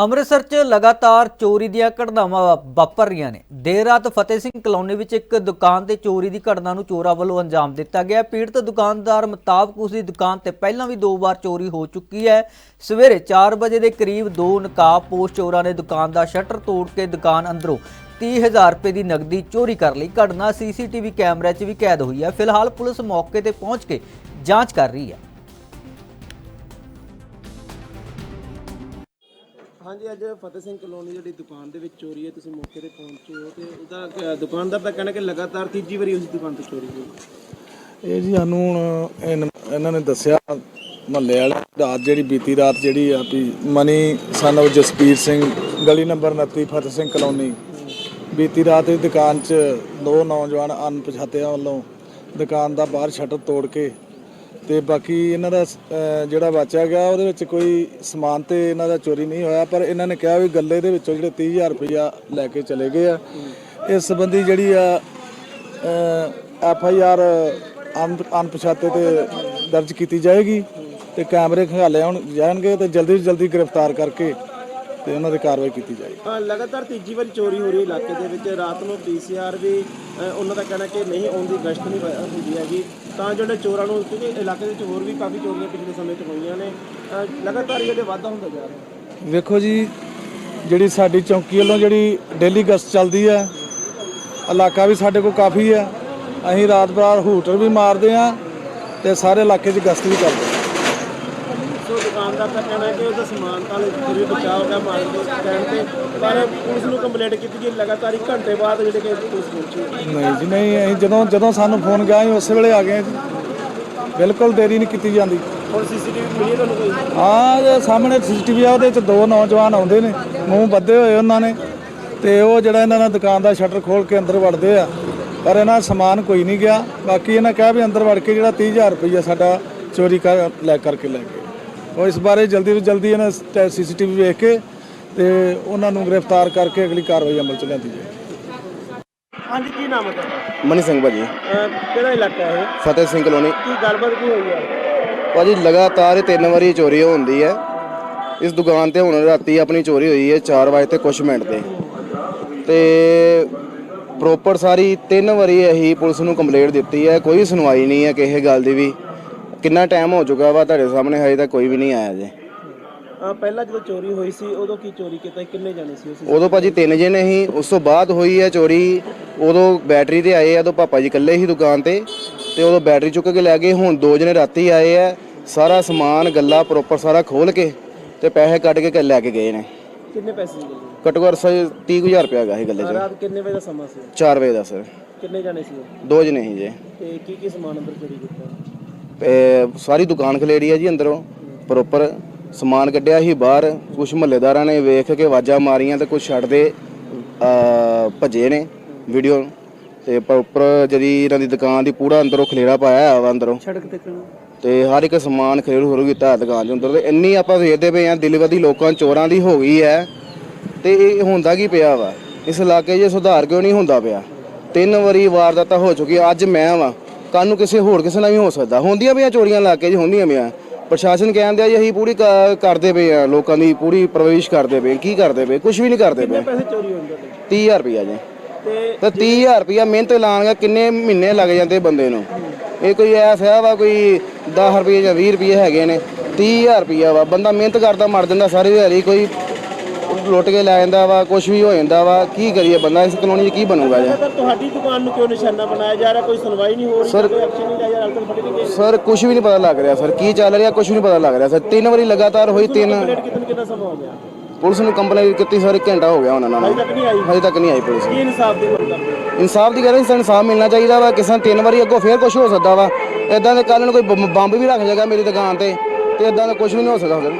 ਅੰਮ੍ਰਿਤਸਰ 'ਚ ਲਗਾਤਾਰ ਚੋਰੀ ਦੀਆਂ ਘਟਨਾਵਾਂ ਵਾ- ਵਾਪਰ ਰਹੀਆਂ ਨੇ। ਦੇਰ ਰਾਤ ਫਤਿਹ ਸਿੰਘ ਕਲੋਨੀ ਵਿੱਚ ਇੱਕ ਦੁਕਾਨ ਤੇ ਚੋਰੀ ਦੀ ਘਟਨਾ ਨੂੰ ਚੋਰਾਂ ਵੱਲੋਂ ਅੰਜਾਮ ਦਿੱਤਾ ਗਿਆ। ਪੀੜਤ ਦੁਕਾਨਦਾਰ ਮੁਤਾਬਕ ਉਸ ਦੀ ਦੁਕਾਨ ਤੇ ਪਹਿਲਾਂ ਵੀ ਦੋ ਵਾਰ ਚੋਰੀ ਹੋ ਚੁੱਕੀ ਹੈ। ਸਵੇਰੇ 4 ਵਜੇ ਦੇ ਕਰੀਬ ਦੋ ਨਕਾਬ ਪੋਸ਼ ਚੋਰਾਂ ਨੇ ਦੁਕਾਨ ਦਾ ਸ਼ਟਰ ਤੋੜ ਕੇ ਦੁਕਾਨ ਅੰਦਰੋਂ 30000 ਰੁਪਏ ਦੀ ਨਕਦੀ ਚੋਰੀ ਕਰ ਲਈ। ਘਟਨਾ ਸੀਸੀਟੀਵੀ ਕੈਮਰੇ 'ਚ ਵੀ ਕੈਦ ਹੋਈ ਹੈ। ਫਿਲਹਾਲ ਪੁਲਿਸ ਮੌਕੇ ਤੇ ਪਹੁੰਚ ਕੇ ਜਾਂਚ ਕਰ ਰਹੀ ਹੈ। ਹਾਂਜੀ, ਅੱਜ ਫਤਿਹ ਸਿੰਘ ਕਲੋਨੀ ਜਿਹੜੀ ਦੁਕਾਨ ਦੇ ਵਿੱਚ ਚੋਰੀ ਹੈ ਤੁਸੀਂ ਮੌਕੇ ਤੇ ਪਹੁੰਚੇ ਹੋ ਤੇ ਉਹਦਾ ਦੁਕਾਨਦਾਰ ਦਾ ਕਹਿਣਾ ਕਿ ਲਗਾਤਾਰ ਤੀਜੀ ਵਾਰੀ ਉਸ ਦੁਕਾਨ ਤੋਂ ਚੋਰੀ ਹੋਈ। ਇਹ ਜੀ ਸਾਨੂੰ ਹੁਣ ਇਨ- ਇਹਨਾਂ ਨੇ ਦੱਸਿਆ, ਮਹੱਲੇ ਵਾਲੇ, ਰਾਤ ਜਿਹੜੀ ਬੀਤੀ ਰਾਤ ਜਿਹੜੀ ਆ ਵੀ ਮਨੀ ਸਨ of ਜਸਪੀਰ ਸਿੰਘ, ਗਲੀ ਨੰਬਰ 29 ਫਤਿਹ ਸਿੰਘ ਕਲੋਨੀ। ਬੀਤੀ ਰਾਤ ਇਹ ਦੁਕਾਨ 'ਚ ਦੋ ਨੌਜਵਾਨ ਅਣਪਛਾਤਿਆਂ ਵੱਲੋਂ ਦੁਕਾਨ ਦਾ ਬਾਹਰ ਸ਼ਟਰ ਤੋੜ ਕੇ ਤੇ ਬਾਕੀ ਇਹਨਾਂ ਦਾ ਅਹ, ਜਿਹੜਾ ਬਚਿਆ ਗਿਆ ਉਹਦੇ ਵਿੱਚ ਕੋਈ ਸਮਾਨ ਤੇ ਇਹਨਾਂ ਦਾ ਚੋਰੀ ਨਹੀਂ ਹੋਇਆ ਪਰ ਇਹਨਾਂ ਨੇ ਕਿਹਾ ਵੀ ਗੱਲੇ ਦੇ ਵਿੱਚੋਂ ਜਿਹੜੇ 30000 ਰੁਪਇਆ ਲੈ ਕੇ ਚਲੇ ਗਏ ਆ। ਇਸ ਸੰਬੰਧੀ ਜਿਹੜੀ ਆ ਐਫ ਆਈ ਆਰ ਅਣਪਛਾਤੇ ਤੇ ਦਰਜ ਕੀਤੀ ਜਾਏਗੀ ਤੇ ਕੈਮਰੇ ਖੰਗਾਲੇ ਹੁਣ ਜਾਣਗੇ ਤੇ ਜਲਦੀ ਤੋਂ ਜਲਦੀ ਗ੍ਰਿਫਤਾਰ ਕਰਕੇ ਤੇ ਉਹਨਾਂ ਦੀ ਕਾਰਵਾਈ ਕੀਤੀ ਜਾਏਗੀ। ਹਾਂ ਲਗਾਤਾਰ ਤੀਜੀ ਵਾਰੀ ਚੋਰੀ ਹੋ ਰਹੀ ਹੈ ਇਲਾਕੇ ਦੇ ਵਿੱਚ। ਰਾਤ ਨੂੰ ਪੀਸੀਆਰ ਵੀ ਅ, ਉਹਨਾਂ ਦਾ ਕਹਿਣਾ ਕਿ ਨਹੀਂ ਆਉਣ ਦੀ ਗਸ਼ਤ ਨਹੀਂ ਪ- ਹੁੰਦੀ ਹੈਗੀ। ਤਾਂ ਜਿਹੜੇ ਚੋਰਾਂ ਨੂੰ ਕਿਉਂਕਿ ਇਲਾਕੇ ਦੇ ਵਿੱਚ ਹੋਰ ਵੀ ਕਾਫੀ ਚੋਰੀਆਂ ਪਿਛਲੇ ਸਮੇਂ 'ਚ ਹੋਈਆਂ ਨੇ। ਅ, ਲਗਾਤਾਰ ਜਿਹੜੇ ਵਾਧਾ ਹੁੰਦਾ ਜਾ ਰਿਹਾ। ਵੇਖੋ ਜੀ ਜਿਹੜੀ ਸਾਡੀ ਚੌਂਕੀ ਵੱਲੋਂ ਜਿਹੜੀ ਡੇਲੀ ਗਸ਼ਤ ਚੱਲਦੀ ਹੈ ਇਲਾਕਾ ਵੀ ਸਾਡੇ ਕੋਲ ਕਾਫੀ ਹੈ। ਅਸੀਂ ਰਾਤ ਬਰਾਤ ਹੂਟਰ ਵੀ ਮਾਰਦੇ ਆ ਤੇ ਸਾਰੇ ਇਲਾਕੇ 'ਚ ਗਸ਼ਤ ਵੀ ਕਰਦੇ ਹਾਂ। ਦੁਕਾਨਦਾਰ ਦਾ ਕਹਿਣਾ ਹੈ ਕਿ ਉਹਦਾ ਸਮਾਨ ਤਾਂ ਵੀ ਬਚਾਅ ਹੋ ਗਿਆ ਮਾਰਨ ਦੇ ਕਹਿਣ ਤੇ ਪਰ ਪੁਲਿਸ ਨੂੰ ਕੰਪਲੇਂਟ ਕੀਤੀ ਗਈ ਲਗਾਤਾਰ ਇੱਕ ਘੰਟੇ ਬਾਅਦ ਜਿਹੜੇ ਕਿ ਪੁਲਿਸ ਪਹੁੰਚੀ। ਨਹੀਂ ਜੀ ਨਹੀਂ ਅਸੀਂ ਜਦੋਂ ਜਦੋਂ ਸਾਨੂੰ ਫੋਨ ਗਿਆ ਅਸੀਂ ਉਸੇ ਵੇਲੇ ਆ ਗਏ ਜੀ। ਬਿਲਕੁਲ ਦੇਰੀ ਨਹੀਂ ਕੀਤੀ ਜਾਂਦੀ। ਹੁਣ ਸੀਸੀਟੀਵੀ ਮਿਲੀ ਤੁਹਾਨੂੰ ਕੋਈ? ਹਾਂ ਸਾਹਮਣੇ ਸੀਸੀਟੀਵੀ ਆ ਉਹਦੇ ਵਿੱਚ ਦੋ ਨੌਜਵਾਨ ਆਉਂਦੇ ਨੇ ਮੂੰਹ ਬੱਧੇ ਹੋਏ ਉਹਨਾਂ ਨੇ ਤੇ ਉਹ ਜਿਹੜਾ ਇਹਨਾਂ ਨੇ ਦੁਕਾਨ ਦਾ ਸ਼ਟਰ ਖੋਲ ਕੇ ਅੰਦਰ ਵੜਦੇ ਆ। ਪਰ ਇਹਨਾਂ ਦਾ ਸਮਾਨ ਕੋਈ ਨਹੀਂ ਗਿਆ। ਬਾਕੀ ਇਹਨਾਂ ਕਿਹਾ ਵੀ ਅੰਦਰ ਵੜ ਕੇ ਜਿਹੜਾ 30000 ਰੁਪਈਆ ਸਾਡਾ ਚੋਰੀ ਕਰ ਲੈ ਕਰਕੇ ਲੈ ਗਏ। ਉਹ ਇਸ ਬਾਰੇ ਜਲਦੀ ਤੋਂ ਜਲਦੀ ਇਹਨਾਂ ਸੀਸੀਟੀਵੀ ਵੇਖ ਕੇ ਤੇ ਉਹਨਾਂ ਨੂੰ ਗ੍ਰਿਫਤਾਰ ਕਰਕੇ ਅਗਲੀ ਕਾਰਵਾਈ ਅਮਲ ਚ ਲਿਆਂਦੀ ਜਾਏ ਹਾਂਜੀ ਕੀ ਨਾਮ ਹੈ ਤੁਹਾਡਾ? ਮਨੀ ਸਿੰਘ ਭਾਜੀ। ਅਹ ਕਿਹੜਾ ਇਲਾਕਾ ਹੈ ਇਹ? ਫਤਿਹ ਸਿੰਘ ਕਲੋਨੀ। ਕੀ ਗੱਲਬਾਤ ਕੀ ਹੋਈ ਹੈ? ਭਾਜੀ ਲਗਾਤਾਰ ਇਹ ਤਿੰਨ ਵਾਰੀ ਚੋਰੀ ਹੁੰਦੀ ਹੈ। ਇਸ ਦੁਕਾਨ ਤੇ ਹੁਣ ਰਾਤੀ ਆਪਣੀ ਚੋਰੀ ਹੋਈ ਹੈ 4 ਵਜੇ ਤੇ ਕੁਛ ਮਿੰਟ ਤੇ। ਤੇ ਪ੍ਰੋਪਰ ਸਾਰੀ ਤਿੰਨ ਵਾਰੀ ਇਹੀ ਪੁਲਿਸ ਨੂੰ ਕੰਪਲੇਂਟ ਦਿੱਤੀ ਹੈ। ਕੋਈ ਸੁਣਵਾਈ ਨਹੀਂ ਹੈ ਕਿਸੇ ਗੱਲ ਦੀ ਵੀ। ਕਿੰਨਾ ਟਾਈਮ ਹੋ ਚੁੱਕਾ ਵਾ ਤੁਹਾਡੇ ਸਾਹਮਣੇ? ਹਜੇ ਤੱਕ ਕੋਈ ਵੀ ਨਹੀਂ ਆਇਆ ਜੇ। ਅਹ ਪਹਿਲਾਂ ਜਦੋਂ ਚੋਰੀ ਹੋਈ ਸੀ ਉਦੋਂ ਕੀ ਚੋਰੀ ਕੀਤਾ? ਸੀ? ਕਿੰਨੇ ਜਾਣੇ ਸੀ ਉਸ ਉਦੋਂ ਭਾਜੀ ਤਿੰਨ ਜਣੇ ਸੀ। ਉਸ ਤੋਂ ਬਾਅਦ ਹੋਈ ਹੈ ਚੋਰੀ। ਉਦੋਂ ਬੈਟਰੀ ਤੇ ਆਏ ਆ ਉਦੋਂ ਪਾਪਾ ਜੀ ਇਕੱਲੇ ਹੀ ਦੁਕਾਨ ਤੇ। ਤੇ ਉਦੋਂ ਬੈਟਰੀ ਚੁੱਕ ਕੇ ਲੈ ਗਏ। ਹੁਣ ਦੋ ਜਣੇ ਰਾਤੀ ਆਏ ਆ। ਸਾਰਾ ਸਮਾਨ ਗੱਲਾ ਪ੍ਰੋਪਰ ਸਾਰਾ ਖੋਲ ਕੇ ਤੇ ਪੈਸੇ ਕੱਢ ਕੇ ਘਰ ਲੈ ਕੇ ਗਏ ਨੇ। ਕਿੰਨੇ ਪੈਸੇ ਸੀ ਘੱਟੋ ਘੱਟ ਸਹੀ 30000 ਰੁਪਇਆ ਹੈਗਾ ਸੀ ਗੱਲੇ 'ਚ। ਰਾਤ ਕਿੰਨੇ ਵਜੇ ਦਾ ਸਮਾਂ ਸੀ? 4 ਵਜੇ ਦਾ ਸਰ। ਕਿੰਨੇ ਜਾਣੇ ਸੀ ਉਹ? ਦੋ ਜਣੇ ਸੀ ਜੇ। ਤੇ ਕੀ ਕੀ ਸਮਾਨ ਅੰਦਰ ਚੋਰੀ ਕੀਤਾ? ਸਾਰੀ ਦੁਕਾਨ ਖਲੇੜੀ ਆ ਜੀ ਅੰਦਰੋਂ ਪ੍ਰੋਪਰ ਸਮਾਨ ਕੱਢਿਆ ਸੀ ਬਾਹਰ ਕੁਝ ਮਹੱਲੇਦਾਰਾਂ ਨੇ ਵੇਖ ਕੇ ਆਵਾਜ਼ਾਂ ਮਾਰੀਆਂ ਤੇ ਕੁਝ ਛੱਡਦੇ ਭੱਜੇ ਨੇ ਵੀਡੀਓ ਤੇ ਪ੍ਰੋਪਰ ਜਿਹੜੀ ਇਹਨਾਂ ਦੀ ਦੁਕਾਨ ਦੀ ਪੂਰਾ ਅੰਦਰੋਂ ਖਲੇੜਾ ਪਾਇਆ ਹੋਇਆ ਅੰਦਰੋਂ। ਸੜਕ ਤੇ ਤੇ ਹਰ ਇੱਕ ਸਮਾਨ ਖੇਰੂ ਖਰੂ ਕੀਤਾ ਦੁਕਾਨ ਦੇ ਅੰਦਰ ਤੇ ਇੰਨੀ ਆਪਾਂ ਵੇਖਦੇ ਪਏ ਆ ਦਿਲਵਦੀ ਲੋਕਾਂ ਚੋਰਾਂ ਦੀ ਹੋ ਗਈ ਹੈ। ਤੇ ਇਹ ਹੁੰਦਾ ਕੀ ਪਿਆ ਵਾ? ਇਸ ਇਲਾਕੇ 'ਚ ਸੁਧਾਰ ਕਿਉਂ ਨਹੀਂ ਹੁੰਦਾ ਪਿਆ? ਤਿੰਨ ਵਾਰੀ ਵਾਰਦਾਤਾਂ ਹੋ ਚੁੱਕੀ ਅੱਜ ਮੈਂ ਵਾਂ। ਕੱਲ ਨੂੰ ਕਿਸੇ ਹੋਰ ਕਿਸੇ ਨਾਲ ਵੀ ਹੋ ਸਕਦਾ। ਹੁੰਦੀਆਂ ਪਈਆਂ ਚੋਰੀਆਂ ਇਲਾਕੇ 'ਚ ਹੁੰਦੀਆਂ ਪਈਆਂ। ਪ੍ਰਸ਼ਾਸਨ ਕਹਿੰਦੇ ਆ ਜੀ ਅਸੀਂ ਪੂਰੀ ਕ- ਕਰਦੇ ਪਏ ਆ ਲੋਕਾਂ ਦੀ ਪੂਰੀ ਪ੍ਰਵੇਸ਼ ਕਰਦੇ ਪਏ। ਕੀ ਕਰਦੇ ਪਏ? ਕੁਝ ਵੀ ਨਹੀਂ ਕਰਦੇ ਪਏ। ਪੈਸੇ ਚੋਰੀ ਹੋਏ ਤੁਹਾਡੇ 30000 ਰੁਪਇਆ ਜੀ। ਤੇ ਤੇ 30000 ਰੁਪਇਆ ਮਿਹਨਤ ਲਾਣਗਾ ਕਿੰਨੇ ਮਹੀਨੇ ਲੱਗ ਜਾਂਦੇ ਬੰਦੇ ਨੂੰ? ਇਹ ਕੋਈ ਐਸਾ ਵਾ ਕੋਈ 10 ਰੁਪਏ ਜਾਂ 20 ਰੁਪਏ ਹੈਗੇ ਨੇ। 30000 ਰੁਪਇਆ ਵਾ। ਬੰਦਾ ਮਿਹਨਤ ਕਰਦਾ ਮਰ ਜਾਂਦਾ ਸਾਰੀ ਦਿਹਾੜੀ ਕੋਈ ਲੁੱਟ ਕੇ ਲੈ ਜਾਂਦਾ ਵਾ ਕੁਝ ਵੀ ਹੋ ਜਾਂਦਾ ਵਾ ਕੀ ਕਰੀਏ ਬੰਦਾ? ਇਸ ਕਲੋਨੀ 'ਚ ਕੀ ਬਣੂਗਾ ਜੀ? ਸਰ ਤੁਹਾਡੀ ਦੁਕਾਨ ਨੂੰ ਕਿਉਂ ਨਿਸ਼ਾਨਾ ਬਣਾਇਆ ਜਾ ਰਿਹਾ? ਕੋਈ ਸੁਣਵਾਈ ਨਹੀਂ ਹੋ ਰਹੀ ਕੋਈ ਐਕਸ਼ਨ ਨਹੀਂ ਲਿਆ ਜਾ ਰਿਹਾ ਫੜੇ ਨਹੀਂ। ਸਰ ਕੁਝ ਵੀ ਨਹੀਂ ਪਤਾ ਲੱਗ ਰਿਹਾ ਸਰ। ਕੀ ਚੱਲ ਰਿਹਾ? ਕੁਝ ਵੀ ਨਹੀਂ ਪਤਾ ਲੱਗ ਰਿਹਾ ਸਰ। ਤਿੰਨ ਵਾਰੀ ਲਗਾਤਾਰ ਹੋਈ ਤਿੰਨ ਕੰਪਲੇਂਟ ਕਿਤਨ ਕਿੰਨਾ ਸਮਾਂ ਹੋ ਗਿਆ? ਪੁਲਿਸ ਨੂੰ ਕੰਪਲੇਂਟ ਕੀਤੀ ਸਰ ਘੰਟਾ ਹੋ ਗਿਆ ਉਹਨਾਂ ਨਾਲ। ਤੱਕ ਨਹੀਂ ਆਈ। ਹਜੇ ਤੱਕ ਨਹੀਂ ਆਈ ਪੁਲਿਸ। ਕੀ ਇਨਸਾਫ ਦੀ ਮੰਗ ਕਰਦੇ? ਇਨਸਾਫ ਦੀ ਗੱਲ ਸਾਨੂੰ ਇਨਸਾਫ ਮਿਲਣਾ ਚਾਹੀਦਾ ਵਾ ਕਿਸੇ ਨੂੰ ਤਿੰਨ ਵਾਰੀ ਅੱਗੋਂ ਫੇਰ ਕੁਝ ਹੋ ਸਕਦਾ ਵਾ। ਇਦਾਂ ਦੇ ਕੱਲ ਨੂੰ ਕੋਈ ਬੰਬ ਬੰਬ ਵੀ ਰੱਖ ਜਾਏਗਾ ਮੇਰੀ ਦੁਕਾਨ ਤੇ ਤੇ ਇਦਾਂ ਦਾ ਕੁਝ ਵੀ ਨਹੀਂ ਹੋ ਸਕਦਾ ਸਰ।